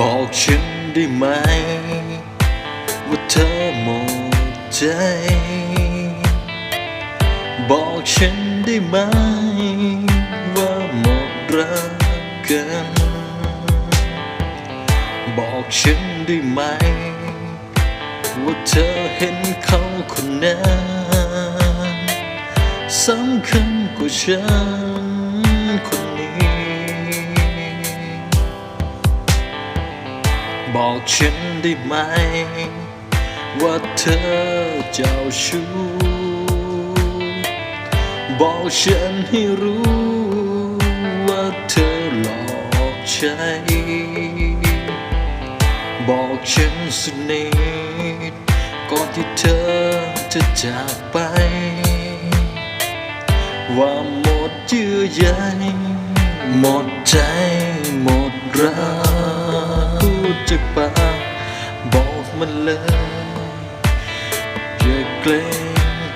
บอกฉันได้ไหม ว่าเธอหมดใจ บอกฉันได้ไหม ว่าหมดรักกัน บอกฉันได้ไหม ว่าเธอเห็นเขาคนนั้นสำคัญกว่าฉัน บอกฉันได้ไหม ว่าเธอเจ้าชู้บอกฉันให้รู้ว่าเธอหลอกใช้บอกฉันสนิทก่อนที่เธอจะจากไป ว่าหมดเยื่อใยหมดใจหมดรัก จากปาบอกมันเลยอย่าเกรง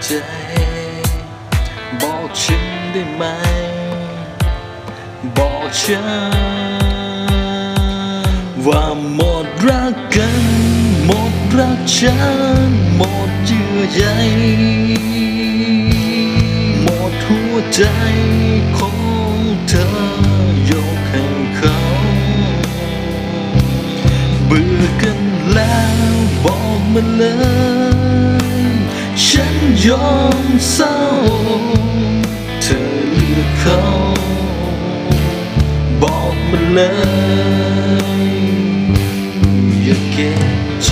ใจ บอกฉันได้ไหม บอกฉัน ว่าหมดรักกัน หมดรักฉัน หมดเยื่อใยหมดหัวใจของเธอยกให้เขา มัเลย ฉันยอมเศร้า เธอเลือกเขา บอกมาเลย อย่าเก็บใจ